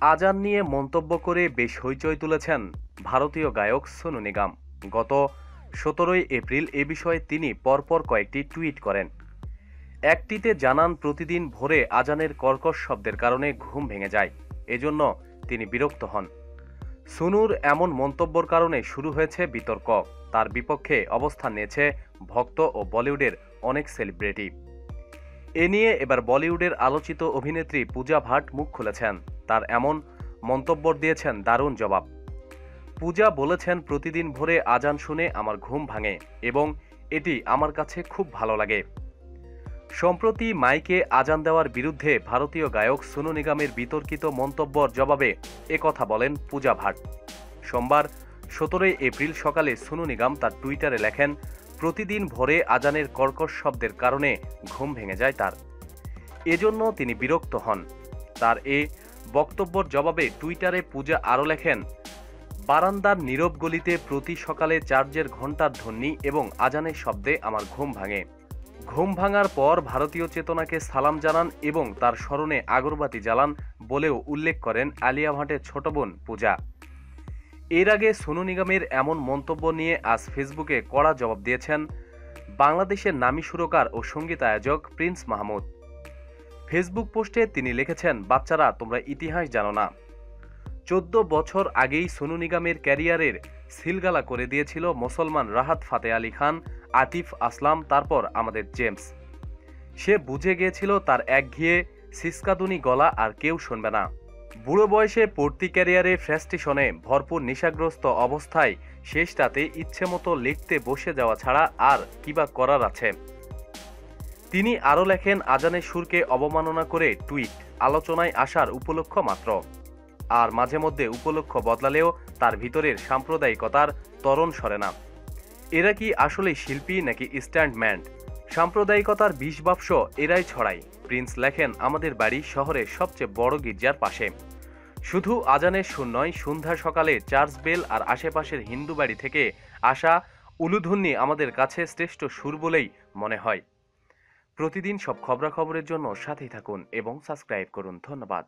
আজান নিয়ে মন্তব্য করে বেশ হইচই তুলেছেন ভারতীয় গায়ক সোনু নিগম। গত সতেরোই এপ্রিল এ বিষয়ে তিনি পরপর কয়েকটি টুইট করেন। একটিতে জানান, প্রতিদিন ভোরে আজানের কর্কশ শব্দের কারণে ঘুম ভেঙে যায়, এজন্য তিনি বিরক্ত হন। সুনুর এমন মন্তব্যর কারণে শুরু হয়েছে বিতর্ক। তার বিপক্ষে অবস্থান নিয়েছে ভক্ত ও বলিউডের অনেক সেলিব্রিটি। এ নিয়ে এবার বলিউডের আলোচিত অভিনেত্রী পূজা ভাট মুখ খুলেছেন। তার এমন মন্তব্য দিয়েছেন দারুণ জবাব। পূজা বলেছেন, প্রতিদিন ভোরে আজান শুনে আমার ঘুম ভাঙে এবং এটি আমার কাছে খুব ভালো লাগে। সম্প্রতি মাইকে আজান দেওয়ার বিরুদ্ধে ভারতীয় গায়ক সোনু নিগমের বিতর্কিত মন্তব্যর জবাবে একথা বলেন পূজা ভাট। সোমবার সতেরোই এপ্রিল সকালে সোনু নিগম তার টুইটারে লেখেন প্রতিদিন ভোরে আজানের কর্কশ শব্দের কারণে ঘুম ভেঙে যায় তার। এজন্য তিনি বিরক্ত হন। তার এ বক্তব্যর জবাবে টুইটারে পূজা আরও লেখেন, বারান্দার নীরব গলিতে প্রতি সকালে চার্জের ঘণ্টার ধ্বনি এবং আজানের শব্দে আমার ঘুম ভাঙে। ঘুম ভাঙার পর ভারতীয় চেতনাকে সালাম জানান এবং তার স্মরণে আগরবাতি জ্বালান বলেও উল্লেখ করেন আলিয়া ভাটের ছোট বোন পূজা। এর আগে সোনু নিগমের এমন মন্তব্য নিয়ে আজ ফেসবুকে কড়া জবাব দিয়েছেন বাংলাদেশের নামী সুরকার ও সংগীত আয়োজক প্রিন্স মাহমুদ। ফেসবুক পোস্টে তিনি লিখেছেন, বাচ্চারা, তোমরা ইতিহাস জানো না। চোদ্দ বছর আগেই সোনু নিগমের ক্যারিয়ারের সিলগালা করে দিয়েছিল মুসলমান রাহাত ফাতে আলী খান, আতিফ আসলাম, তারপর আমাদের জেমস। সে বুঝে গিয়েছিল তার একঘিয়ে সিসকাদুনি গলা আর কেউ শুনবে না। বুড়ো বয়সে পড়তি ক্যারিয়ারে ফ্রেস্টেশনে ভরপুর নেশাগ্রস্ত অবস্থায় শেষটাতে ইচ্ছে মতো লিখতে বসে যাওয়া ছাড়া আর কিবা করার আছে? তিনি আরও লেখেন, আজানের সুরকে অবমাননা করে টুইট, আলোচনায় আসার উপলক্ষ মাত্র। আর মাঝে মধ্যে উপলক্ষ বদলালেও তার ভিতরের সাম্প্রদায়িকতার তরণ সরে না। এরা কি আসলে শিল্পী নাকি স্ট্যান্ডম্যান সাম্প্রদায়িকতার বিষ বাক্স এরাই ছড়ায়। প্রিন্স লেখেন, আমাদের বাড়ি শহরের সবচেয়ে বড় গির্জার পাশে। শুধু আজানের সুর নয় সন্ধ্যা সকালে চার্চ বেল আর আশেপাশের হিন্দু বাড়ি থেকে আসা উলুধ্বনি আমাদের কাছে শ্রেষ্ঠ সুর বলেই মনে হয়। প্রতিদিন সব খবরাখবরের জন্য সাথেই থাকুন এবং সাবস্ক্রাইব করুন। ধন্যবাদ।